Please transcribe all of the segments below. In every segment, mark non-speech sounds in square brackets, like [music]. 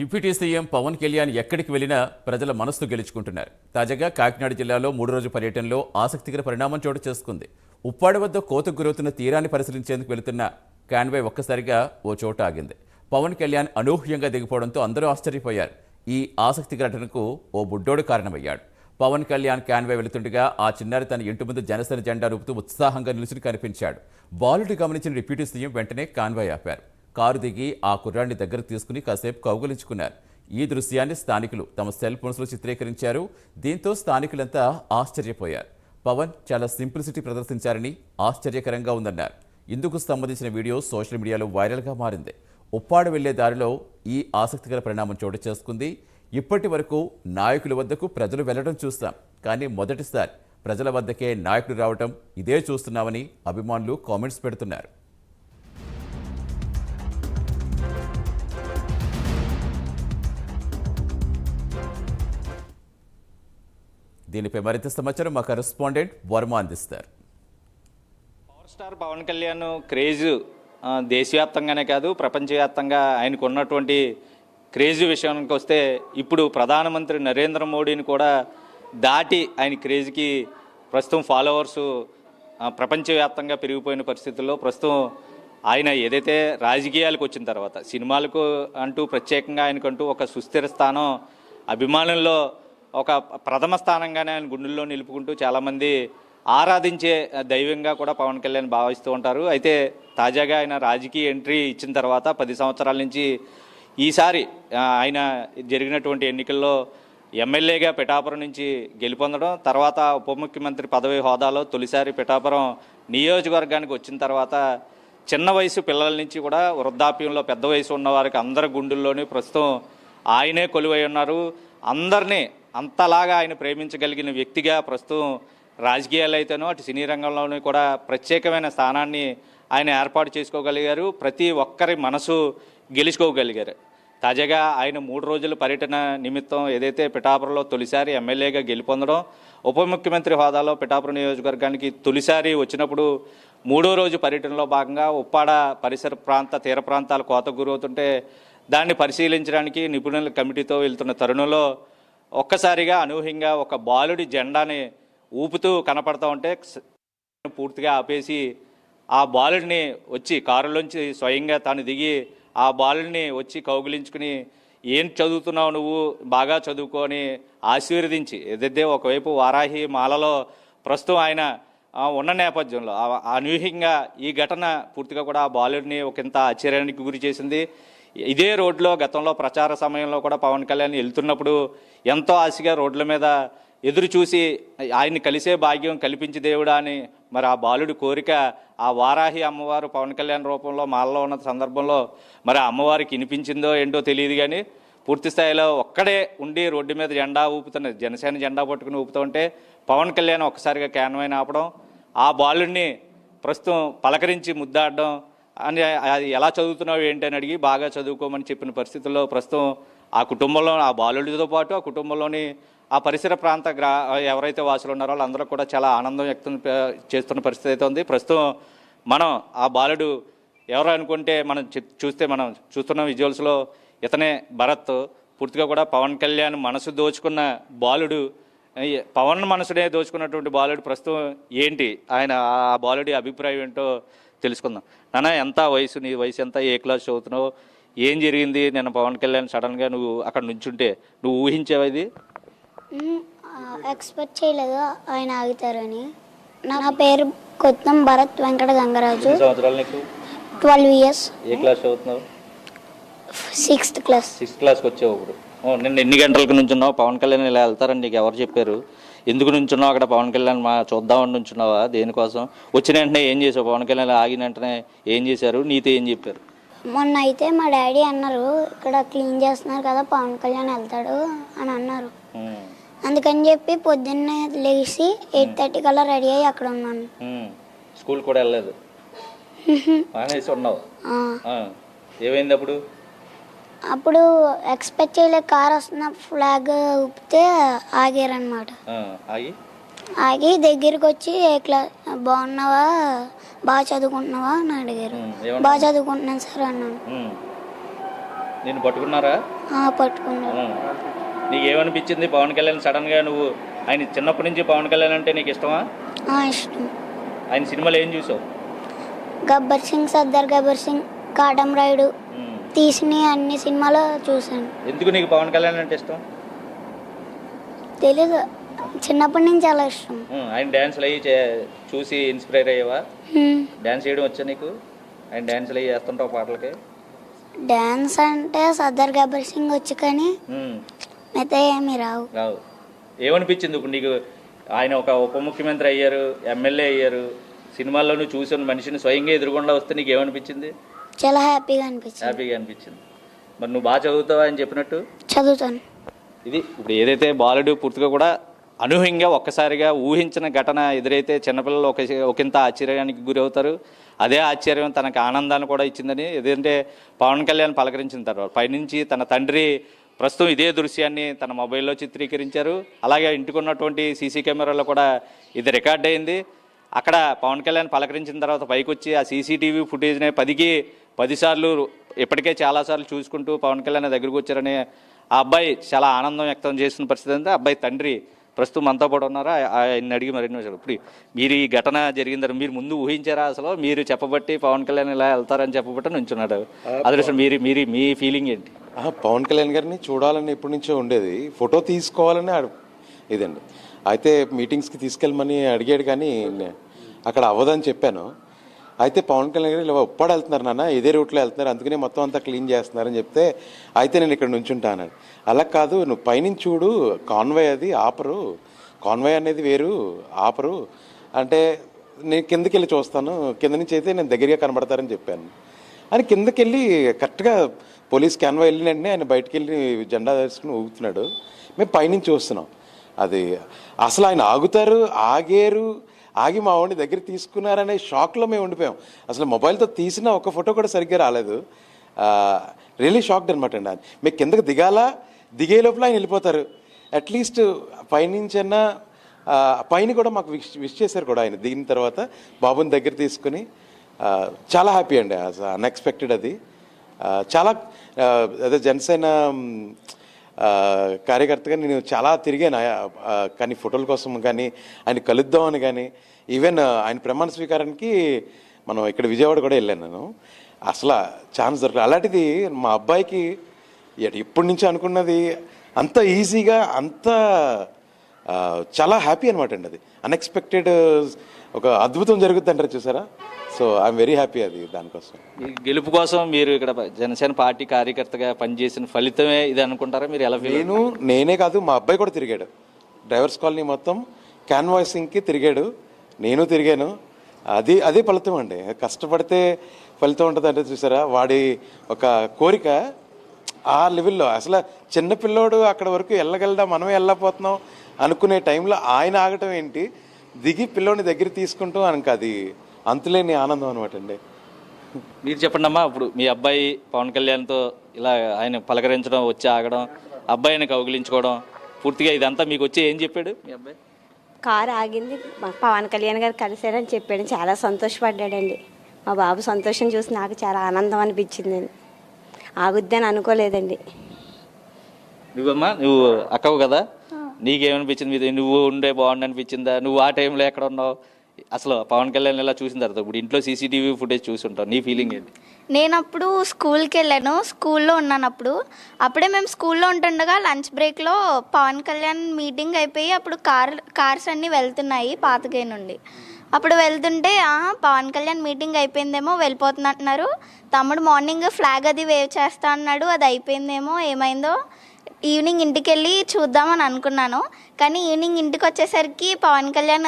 Deputy CM Pawan Kalyan ఎక్కడికి వెళ్ళినా ప్రజల మనస్సు గెలుచుకుంటున్నారు. తాజాగా కాకినాడ జిల్లాలో మూడు రోజు పర్యటనలో ఆసక్తికర పరిణామం చోటు చేసుకుంది. ఉప్పాడ వద్ద కోతకు గురవుతున్న తీరాన్ని పరిశీలించేందుకు వెళుతున్న కాన్వే ఒక్కసారిగా ఓ చోట ఆగింది. పవన్ కళ్యాణ్ అనూహ్యంగా దిగిపోవడంతో అందరూ ఆశ్చర్యపోయారు. ఈ ఆసక్తికర ఘటనకు ఓ బుడ్డోడు కారణమయ్యాడు. పవన్ కళ్యాణ్ కాన్వాయ్ వెళుతుండగా ఆ చిన్నారి తన ఇంటి ముందు జనసేన జెండా రూపుతూ ఉత్సాహంగా నిలుచుని కనిపించాడు. బాలుడు గమనించిన డిప్యూటీ సీఎం వెంటనే కాన్వే ఆపారు. కారు దిగి ఆ కుర్రాడిని దగ్గరకు తీసుకుని కాసేపు కౌగులించుకున్నారు. ఈ దృశ్యాన్ని స్థానికులు తమ సెల్ ఫోన్స్లో చిత్రీకరించారు. దీంతో స్థానికులంతా ఆశ్చర్యపోయారు. పవన్ చాలా సింప్లిసిటీ ప్రదర్శించారని ఆశ్చర్యకరంగా ఉందన్నారు. ఇందుకు సంబంధించిన వీడియో సోషల్ మీడియాలో వైరల్గా మారింది. ఉప్పాడ వెళ్ళే దారిలో ఈ ఆసక్తికర పరిణామం చోటు చేసుకుంది. ఇప్పటి వరకు నాయకుల వద్దకు ప్రజలు వెళ్ళడం చూస్తాం. కానీ మొదటిసారి ప్రజల వద్దకే నాయకుడు రావటం ఇదే చూస్తున్నామని అభిమానులు కామెంట్స్ పెడుతున్నారు. దీనిపై మరింత సమాచారం మా కరెస్పాండెంట్ వర్మ అందిస్తారు. Power star Pawan Kalyan craze దేశవ్యాప్తంగానే కాదు ప్రపంచవ్యాప్తంగా ఆయనకు ఉన్నటువంటి క్రేజ్ విషయానికి వస్తే ఇప్పుడు ప్రధానమంత్రి నరేంద్ర మోడీని కూడా దాటి ఆయన క్రేజ్కి ప్రస్తుతం ఫాలోవర్స్ ప్రపంచవ్యాప్తంగా పెరిగిపోయిన పరిస్థితుల్లో ప్రస్తుతం ఆయన ఏదైతే రాజకీయాలకు వచ్చిన తర్వాత సినిమాలకు అంటూ ప్రత్యేకంగా ఆయనకంటూ ఒక సుస్థిర స్థానం అభిమానుల్లో ఒక ప్రథమ స్థానంగానే ఆయన గుండెల్లో నిలుపుకుంటూ చాలామంది ఆరాధించే దైవంగా కూడా పవన్ కళ్యాణ్ భావిస్తూ ఉంటారు. అయితే తాజాగా ఆయన రాజకీయ ఎంట్రీ ఇచ్చిన తర్వాత పది సంవత్సరాల నుంచి ఈసారి ఆయన జరిగినటువంటి ఎన్నికల్లో ఎమ్మెల్యేగా పిఠాపురం నుంచి గెలుపొందడం తర్వాత ఉప ముఖ్యమంత్రి పదవి హోదాలో తొలిసారి పిఠాపురం నియోజకవర్గానికి వచ్చిన తర్వాత చిన్న వయసు పిల్లల నుంచి కూడా వృద్ధాప్యంలో పెద్ద వయసు ఉన్న వారికి అందరి గుండెల్లోనూ ప్రస్తుతం ఆయనే కొలువై ఉన్నారు. అందరినీ అంతలాగా ఆయన ప్రేమించగలిగిన వ్యక్తిగా ప్రస్తుతం రాజకీయాలు అయితేనో అటు సినీ రంగంలోనూ కూడా ప్రత్యేకమైన స్థానాన్ని ఆయన ఏర్పాటు చేసుకోగలిగారు. ప్రతి ఒక్కరి మనసు గెలుచుకోగలిగారు. తాజాగా ఆయన మూడు రోజుల పర్యటన నిమిత్తం ఏదైతే పిఠాపురంలో తొలిసారి ఎమ్మెల్యేగా గెలుపొందడం ఉప ముఖ్యమంత్రి హోదాలో పిఠాపురం నియోజకవర్గానికి తొలిసారి వచ్చినప్పుడు మూడో రోజు పర్యటనలో భాగంగా ఉప్పాడ పరిసర ప్రాంత తీర ప్రాంతాలు కోతకు గురవుతుంటే దాన్ని పరిశీలించడానికి నిపుణుల కమిటీతో వెళ్తున్న తరుణంలో ఒక్కసారిగా అనూహ్యంగా ఒక బాలుడి జెండాని ఊపుతూ కనపడతా ఉంటే పూర్తిగా ఆపేసి ఆ బాలుడిని వచ్చి కారులోంచి స్వయంగా తాను దిగి ఆ బాలుడిని వచ్చి కౌగిలించుకుని ఏం చదువుతున్నావు నువ్వు? బాగా చదువుకొని ఆశీర్వదించి ఏదైతే ఒకవైపు వారాహి మాలలో ప్రస్తుతం ఆయన ఉన్న నేపథ్యంలో. అనూహ్యంగా ఈ ఘటన పూర్తిగా కూడా ఆ బాలుడిని ఒకంత ఆశ్చర్యానికి గురి చేసింది. ఇదే రోడ్లో గతంలో ప్రచార సమయంలో కూడా పవన్ కళ్యాణ్ వెళ్తున్నప్పుడు ఎంతో ఆశగా రోడ్ల మీద ఎదురు చూసి ఆయన్ని కలిసే భాగ్యం కల్పించి దేవుడా అని మరి ఆ బాలుడి కోరిక ఆ వారాహి అమ్మవారు పవన్ కళ్యాణ్ రూపంలో మాలలో ఉన్న సందర్భంలో మరి అమ్మవారికి వినిపించిందో ఏంటో తెలియదు కానీ పూర్తి స్థాయిలో ఒక్కడే ఉండి రోడ్డు మీద జెండా ఊపుతున్న జనసేన జెండా పట్టుకుని ఊపుతూ ఉంటే పవన్ కళ్యాణ్ ఒక్కసారిగా క్యాన్వైన్ ఆపడం ఆ బాలుడిని ప్రస్తుతం పలకరించి ముద్దాడడం అని అది ఎలా చదువుతున్నావు ఏంటి అని అడిగి బాగా చదువుకోమని చెప్పిన పరిస్థితుల్లో ప్రస్తుతం ఆ కుటుంబంలో ఆ బాలుడితో పాటు ఆ కుటుంబంలోని ఆ పరిసర ప్రాంత గ్రా ఎవరైతే వాసులు ఉన్నారో వాళ్ళందరూ కూడా చాలా ఆనందం వ్యక్తం చేస్తున్న పరిస్థితి అయితే ఉంది. ప్రస్తుతం మనం ఆ బాలుడు ఎవరు అనుకుంటే మనం చూస్తే మనం చూస్తున్న విజువల్స్లో ఇతనే భరత్. పూర్తిగా కూడా పవన్ కళ్యాణ్ మనసు దోచుకున్న బాలుడు. పవన్ మనసునే దోచుకున్నటువంటి బాలుడు ప్రస్తుతం ఏంటి? ఆయన ఆ బాలుడి అభిప్రాయం ఏంటో తెలుసుకుందాం. నాన్న ఎంత వయసు? నీ వయసు ఎంత? ఏ క్లాస్ చదువుతున్నావు? ఏం జరిగింది? నేను పవన్ కళ్యాణ్ సడన్గా నువ్వు అక్కడ నుంచుంటే నువ్వు ఊహించావు ఇది? ఎక్స్పెక్ట్ చేయలేదు. ఆయన ఆగుతారని. నా పేరు కొత్తం భరత్ వెంకట గంగరాజు సంవత్సరాలు నీకు? Twelve years. ఏ క్లాస్ చదువుతున్నావు? Sixth class. సిక్స్త్ క్లాస్కి వచ్చావు ఇప్పుడు. నిన్న ఎన్ని గంటలకు నుంచున్నావు? పవన్ కళ్యాణ్ ఇలా వెళ్తారని నీకు ఎవరు చెప్పారు? ఎందుకు నుంచున్నావు అక్కడ పవన్ కళ్యాణ్ మా చూద్దామని నుంచున్నావా? దేనికోసం? వచ్చిన వెంటనే ఏం చేసావు? పవన్ కళ్యాణ్ ఆగిన వెంటనే ఏం చేశారు? నీతో ఏం చెప్పారు? మొన్న అయితే మా డాడీ అన్నారు ఇక్కడ క్లీన్ చేస్తున్నారు కదా పవన్ కళ్యాణ్ వెళ్తాడు అని అన్నారు. అందుకని చెప్పి పొద్దున్నే లేచి ఎయిట్ థర్టీ కల్లా రెడీ అయ్యి అక్కడ ఉన్నాను. స్కూల్ కూడా వెళ్ళలేదు. [laughs] మానేసి ఉన్నావు? ఏమైంది అప్పుడు? అప్పుడు ఎక్స్పెక్ట్ చేయలే కార్ వస్తున్న ఫ్లాగ్ ఊపితే ఆగారనమాట ఆ, ఆగి? ఆగి దగ్గరికి వచ్చి ఏ క్లాస్ బాగున్నావా? బాగా చదువుకుంటున్నావా? అని అడిగారు. బాగా చదువుకుంటున్నాను సార్ అన్నాను. నిన్ను పట్టుకున్నారా? ఉం. నీకు ఏమనిపించింది పవన్ కళ్యాణ్ సడన్గా నువ్వు ఆయన చిన్నప్పటి నుంచి పవన్ కళ్యాణ్ అంటే నీకు ఇష్టమా? ఆ, ఇష్టం. ఆయన సినిమాలు ఏం చూసావు? గబ్బర్ సింగ్ సర్దార్ గబ్బర్ సింగ్ కాటం ఉం. తీసిన అన్ని సినిమాలు చూశాను. ఎందుకు నీకు పవన్ కళ్యాణ్ అంటే ఇష్టం? తెలీదు. చిన్నప్పటి నుంచి చాలా ఇష్టం. ఆయన డ్యాన్స్లు అయ్యి చే- చూసి ఇన్స్పైర్ అయ్యావా. డ్యాన్స్ చేయడం వచ్చా నీకు? ఆయన డ్యాన్స్లు అయ్యి వేస్తుంటావు పాటలకి? డ్యాన్స్ అంటే సర్దార్ గబ్బర్ సింగ్ వచ్చు కానీ ఉం. మిగతా ఏమీ రావు. రావు. ఏమనిపించింది ఇప్పుడు నీకు? ఆయన ఒక ఉప ముఖ్యమంత్రి అయ్యారు ఎమ్మెల్యే అయ్యారు సినిమాల్లో నువ్వు చూసిన మనిషిని స్వయంగా ఎదురుగుండా వస్తే నీకు ఏమనిపించింది చాలా హ్యాపీగా అనిపించింది. హ్యాపీగా అనిపించింది. మరి నువ్వు బాగా చదువుతావా అని చెప్పినట్టు? చదువుతాను. ఇది ఇప్పుడు ఏదైతే బాలుడు పూర్తిగా కూడా అనూహ్యంగా ఒక్కసారిగా ఊహించిన ఘటన ఎదురైతే చిన్నపిల్లలు ఒక ఒకంత ఆశ్చర్యానికి గురవుతారు. అదే ఆశ్చర్యం తనకు ఆనందాన్ని కూడా ఇచ్చిందని ఏదంటే పవన్ కళ్యాణ్ పలకరించిన తర్వాత పైనుంచి తన తండ్రి ప్రస్తుతం ఇదే దృశ్యాన్ని తన మొబైల్లో చిత్రీకరించారు. అలాగే ఇంటికి ఉన్నటువంటి సీసీ కెమెరాలో కూడా ఇది రికార్డ్ అయింది. అక్కడ పవన్ కళ్యాణ్ పలకరించిన తర్వాత పైకి వచ్చి ఆ సీసీటీవీ ఫుటేజ్ని పదికి పదిసార్లు ఇప్పటికే చాలాసార్లు చూసుకుంటూ పవన్ కళ్యాణ్ దగ్గరకు వచ్చారని ఆ అబ్బాయి చాలా ఆనందం వ్యక్తం చేసిన పరిస్థితి అంటే అబ్బాయి తండ్రి ప్రస్తుతం మనతో పాటు ఉన్నారా? ఆయన అడిగి మరిన్ని విషయాలు. ఇప్పుడు మీరు ఈ ఘటన జరిగిన తర్వాత మీరు ముందు ఊహించారా అసలు? మీరు చెప్పబట్టి పవన్ కళ్యాణ్ ఇలా వెళ్తారని చెప్పబట్టి నుంచున్నాడు. అదృష్టం మీరు మీరు మీ ఫీలింగ్ ఏంటి? పవన్ కళ్యాణ్ గారిని చూడాలని ఎప్పటి నుంచో ఉండేది. ఫోటో తీసుకోవాలని ఇదండి. అయితే మీటింగ్స్కి తీసుకెళ్ళమని అడిగాడు కానీ అక్కడ అవ్వదని చెప్పాను. అయితే పవన్ కళ్యాణ్ గారు ఇలా ఉప్పాడు వెళ్తున్నారు నాన్న ఇదే రూట్లో వెళ్తున్నారు అందుకనే మొత్తం అంతా క్లీన్ చేస్తున్నారని చెప్తే అయితే నేను ఇక్కడ నుంచుంటా అన్నాడు. అలా కాదు నువ్వు పైనుంచి చూడు కాన్వే అది ఆపరు కాన్వే అనేది వేరు ఆపరు. అంటే నేను కిందకి వెళ్ళి చూస్తాను కింద నుంచి అయితే నేను దగ్గరగా కనబడతారని చెప్పాను. అని కిందకి వెళ్ళి కరెక్ట్గా పోలీస్ క్యాన్వా వెళ్ళిన వెంటనే ఆయన బయటికి వెళ్ళి జెండా వేసుకుని ఊగుతున్నాడు. మేము పైనుంచి చూస్తున్నాం. అది అసలు ఆయన ఆగుతారు ఆగేరు ఆగి మా వాడిని దగ్గర తీసుకున్నారనే షాక్లో మేము ఉండిపోయాం. అసలు మొబైల్తో తీసిన ఒక ఫోటో కూడా సరిగ్గా రాలేదు. రియలీ షాక్డ్ అనమాట అండి ఆయన. మీకు కిందకి దిగాలా? దిగే లోపల ఆయన వెళ్ళిపోతారు. అట్లీస్ట్ పైనుంచన్నా పైన కూడా మాకు విష్ విష్ చేశారు కూడా ఆయన. దిగిన తర్వాత బాబుని దగ్గర తీసుకుని చాలా హ్యాపీ అండి. అన్ఎక్స్పెక్టెడ్ అది. చాలా అదే జనసేన కార్యకర్తగా నేను చాలా తిరిగాను. కానీ ఫోటోల కోసం కానీ ఆయన కలుద్దామని కానీ ఈవెన్ ఆయన ప్రమాణ స్వీకారానికి మనం ఇక్కడ విజయవాడ కూడా వెళ్ళాను నేను. అసలు ఛాన్స్ దొరకలేదు. అలాంటిది మా అబ్బాయికి ఎప్పటి నుంచి అనుకున్నది అంత ఈజీగా అంత చాలా హ్యాపీ అనమాట అండి అది. అన్ఎక్స్పెక్టెడ్ ఒక అద్భుతం జరుగుతుంది అంటారు చూసారా? సో ఐఎమ్ వెరీ హ్యాపీ అది దానికోసం. ఈ గెలుపు కోసం మీరు ఇక్కడ జనసేన పార్టీ కార్యకర్తగా పనిచేసిన ఫలితమే ఇది అనుకుంటారా? మీరు ఎలా నేను నేనే కాదు మా అబ్బాయి కూడా తిరిగాడు. డ్రైవర్స్ కాలనీ మొత్తం క్యాన్వాసింగ్కి తిరిగాడు. నేను తిరిగాను. అది అదే ఫలితం అండి. కష్టపడితే ఫలితం ఉంటుంది అంటే చూసారా? వాడి ఒక కోరిక ఆ లెవెల్లో అసలు చిన్న పిల్లోడు అక్కడ వరకు వెళ్ళగలడా మనమే వెళ్ళకపోతున్నాం అనుకునే టైంలో ఆయన ఆగటం ఏంటి? దిగి పిల్లోని దగ్గర తీసుకుంటూ అనక అది అంతులేని ఆనందం అనమాట అండి. మీరు చెప్పండి అమ్మా ఇప్పుడు మీ అబ్బాయి పవన్ కళ్యాణ్తో ఇలా ఆయన పలకరించడం వచ్చి ఆగడం అబ్బాయిని కౌగిలించుకోవడం పూర్తిగా ఇదంతా మీకు వచ్చి ఏం చెప్పాడు మీ అబ్బాయి? కారు ఆగింది. పవన్ కళ్యాణ్ గారు కలిశారని చెప్పాడు. చాలా సంతోషపడ్డాడండి. మా బాబు సంతోషం చూసి నాకు చాలా ఆనందం అనిపించిందండి ఆగుద్దని అనుకోలేదండి. నువ్వమ్మా నువ్వు అక్కవు కదా? నీకేమనిపించింది? మీద నువ్వు ఉండే బాగుండు అనిపించిందా నువ్వు ఆ టైంలో ఎక్కడ ఉన్నావు? అసలు పవన్ కళ్యాణ్ ఇలా చూసిన తర్వాత ఇప్పుడు ఇంట్లో సీసీటీవీ ఫుటేజ్ చూసుంటావు. నీ ఫీలింగ్ ఏంటి? నేను అప్పుడు స్కూల్కి వెళ్ళాను. స్కూల్లో ఉన్నాను అప్పుడు. అప్పుడే మేము స్కూల్లో ఉంటుండగా లంచ్ బ్రేక్లో పవన్ కళ్యాణ్ మీటింగ్ అయిపోయి అప్పుడు కార్ కార్స్ అన్నీ వెళ్తున్నాయి పాతగే నుండి. అప్పుడు వెళ్తుంటే "ఆహా, పవన్ కళ్యాణ్ మీటింగ్ అయిపోయిందేమో వెళ్ళిపోతున్నట్టున్నారు తమ్ముడు మార్నింగ్ ఫ్లాగ్ అది వేవ్ చేస్తా అన్నాడు. అది అయిపోయిందేమో ఏమైందో. ఈవినింగ్ ఇంటికి వెళ్ళి చూద్దామని అనుకున్నాను. కానీ ఈవినింగ్ ఇంటికి వచ్చేసరికి పవన్ కళ్యాణ్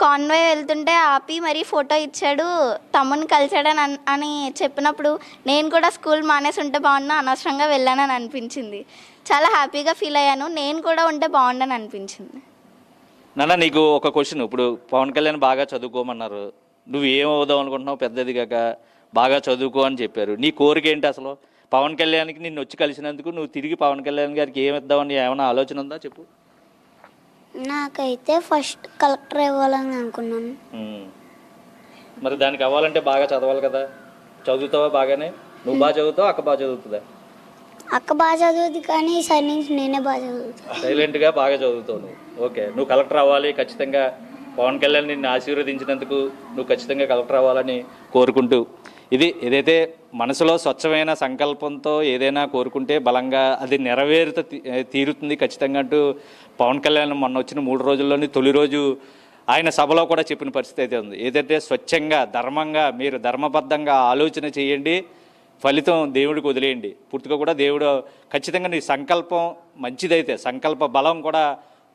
కాన్వే వెళ్తుంటే ఆపి మరీ ఫోటో ఇచ్చాడు. తమ్ముని కలిశాడని అని చెప్పినప్పుడు నేను కూడా స్కూల్ మానేసి ఉంటే బాగున్నా అనవసరంగా వెళ్ళానని అనిపించింది. చాలా హ్యాపీగా ఫీల్ అయ్యాను. నేను కూడా ఉంటే బాగుండని అనిపించింది. నాన్న నీకు ఒక క్వశ్చన్. ఇప్పుడు పవన్ కళ్యాణ్ బాగా చదువుకోమన్నారు. నువ్వు ఏం అనుకుంటున్నావు? పెద్దది కాక బాగా చదువుకో అని చెప్పారు. నీ కోరిక ఏంటి అసలు? పవన్ కళ్యాణ్కి నిన్ను వచ్చి కలిసినందుకు నువ్వు తిరిగి పవన్ కళ్యాణ్ గారికి ఏమి ఇద్దామని ఏమైనా ఆలోచన ఉందా చెప్పు? నాకైతే ఫస్ట్ కలెక్టర్ ఇవ్వాలని అనుకున్నాను. మరి దానికి అవ్వాలంటే బాగా చదవాలి కదా. చదువుతావా బాగానే? నువ్వు బాగా చదువుతావు అక్క బాగా చదువుతుందా? అక్క బాగా చదువుతుంది కానీ ఈసారి నుంచి నేనే బాగా చదువుతాను. సైలెంట్గా బాగా చదువుతావు నువ్వు. ఓకే నువ్వు కలెక్టర్ అవ్వాలి ఖచ్చితంగా పవన్ కళ్యాణ్ నిన్ను ఆశీర్వదించినందుకు నువ్వు ఖచ్చితంగా కలెక్టర్ అవ్వాలని కోరుకుంటూ ఇది ఏదైతే మనసులో స్వచ్ఛమైన సంకల్పంతో ఏదైనా కోరుకుంటే బలంగా అది నెరవేరుత తీరుతుంది ఖచ్చితంగా అంటూ పవన్ కళ్యాణ్ మొన్న వచ్చిన మూడు రోజుల్లోని తొలి రోజు ఆయన సభలో కూడా చెప్పిన పరిస్థితి అయితే ఉంది. ఏదైతే స్వచ్ఛంగా ధర్మంగా మీరు ధర్మబద్ధంగా ఆలోచన చేయండి ఫలితం దేవుడికి వదిలేయండి. పూర్తిగా కూడా దేవుడు ఖచ్చితంగా నీ సంకల్పం మంచిదైతే సంకల్ప బలం కూడా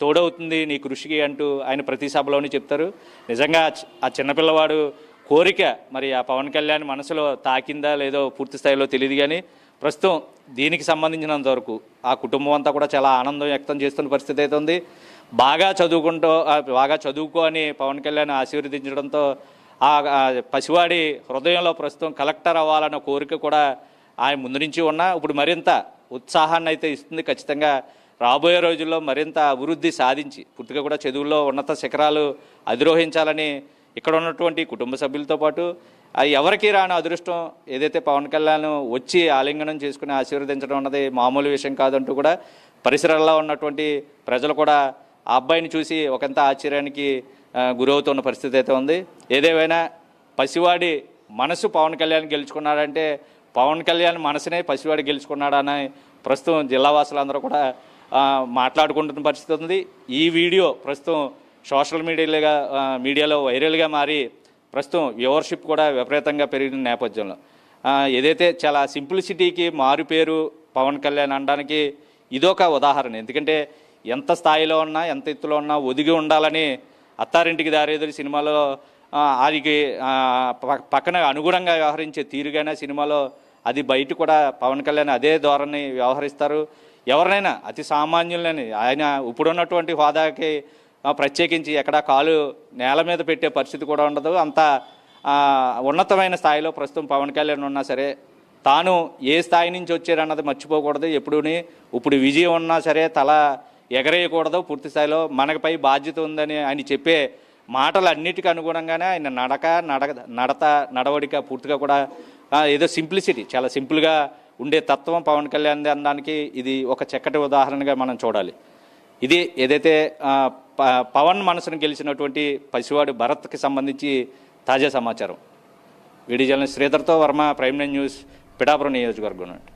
తోడవుతుంది నీ కృషికి అంటూ ఆయన ప్రతి సభలోనే చెప్తారు. నిజంగా ఆ ఆ చిన్నపిల్లవాడు కోరిక మరి ఆ పవన్ కళ్యాణ్ మనసులో తాకిందా లేదో పూర్తి స్థాయిలో తెలియదు కానీ ప్రస్తుతం దీనికి సంబంధించినంత వరకు ఆ కుటుంబం అంతా కూడా చాలా ఆనందం వ్యక్తం చేస్తున్న పరిస్థితి అయితే ఉంది. బాగా చదువుకుంటూ బాగా చదువుకో అని పవన్ కళ్యాణ్ ఆశీర్వదించడంతో ఆ ఆ పసివాడి హృదయంలో ప్రస్తుతం కలెక్టర్ అవ్వాలన్న కోరిక కూడా ఆయన ముందు నుంచి ఉన్నా ఇప్పుడు మరింత ఉత్సాహాన్ని అయితే ఇస్తుంది. ఖచ్చితంగా రాబోయే రోజుల్లో మరింత అభివృద్ధి సాధించి పూర్తిగా కూడా చదువుల్లో ఉన్నత శిఖరాలు అధిరోహించాలని ఇక్కడ ఉన్నటువంటి కుటుంబ సభ్యులతో పాటు ఆ ఎవరికి రాని అదృష్టం ఏదైతే పవన్ కళ్యాణ్ వచ్చి ఆలింగనం చేసుకుని ఆశీర్వదించడం అన్నది మామూలు విషయం కాదంటూ కూడా పరిసరాల్లో ఉన్నటువంటి ప్రజలు కూడా ఆ అబ్బాయిని చూసి ఒకంత ఆశ్చర్యానికి గురవుతున్న పరిస్థితి అయితే ఉంది. ఏదేమైనా పసివాడి మనసు పవన్ కళ్యాణ్ గెలుచుకున్నాడంటే పవన్ కళ్యాణ్ మనసునే పసివాడు గెలుచుకున్నాడని ప్రస్తుతం జిల్లా వాసులందరూ కూడా మాట్లాడుకుంటున్న పరిస్థితి ఉంది. ఈ వీడియో ప్రస్తుతం సోషల్ మీడియాలుగా మీడియాలో వైరల్గా మారి ప్రస్తుతం వ్యూవర్షిప్ కూడా విపరీతంగా పెరిగిన నేపథ్యంలో. ఏదైతే చాలా సింప్లిసిటీకి మారు పేరు పవన్ కళ్యాణ్ అనడానికి ఇదొక ఉదాహరణ. ఎందుకంటే ఎంత స్థాయిలో ఉన్నా ఎంత ఎత్తులో ఉన్నా ఒదిగి ఉండాలని అత్తారింటికి దారేదురు సినిమాలో ఆ, ఆయనకి ప- పక్కన అనుగుణంగా వ్యవహరించే తీరుగానే సినిమాలో అది బయట కూడా పవన్ కళ్యాణ్ అదే ధోరణి వ్యవహరిస్తారు. ఎవరినైనా అతి సామాన్యులని ఆయన ఇప్పుడున్నటువంటి హోదాకి ప్రత్యేకించి ఎక్కడా కాలు నేల మీద పెట్టే పరిస్థితి కూడా ఉండదు. అంత ఉన్నతమైన స్థాయిలో ప్రస్తుతం పవన్ కళ్యాణ్ ఉన్నా సరే తాను ఏ స్థాయి నుంచి వచ్చారన్నది మర్చిపోకూడదు. ఎప్పుడూని ఇప్పుడు విజయం ఉన్నా సరే తల ఎగరేయకూడదు. పూర్తి స్థాయిలో మనపై బాధ్యత ఉందని ఆయన చెప్పే మాటలు అన్నిటికీ అనుగుణంగానే ఆయన నడక నడక నడత నడవడిక పూర్తిగా కూడా ఏదో సింప్లిసిటీ చాలా సింపుల్గా ఉండే తత్వం పవన్ కళ్యాణ్ అనడానికి ఇది ఒక చక్కటి ఉదాహరణగా మనం చూడాలి. ఇది ఏదైతే ప- పవన్ మనసును గెలిచినటువంటి పసివాడు భరత్కి సంబంధించి తాజా సమాచారం. వీడి జర్నలిస్ట్ శ్రీధర్తో వర్మ ప్రైమ్ న్యూస్ పిఠాపురం నియోజకవర్గం నుండి.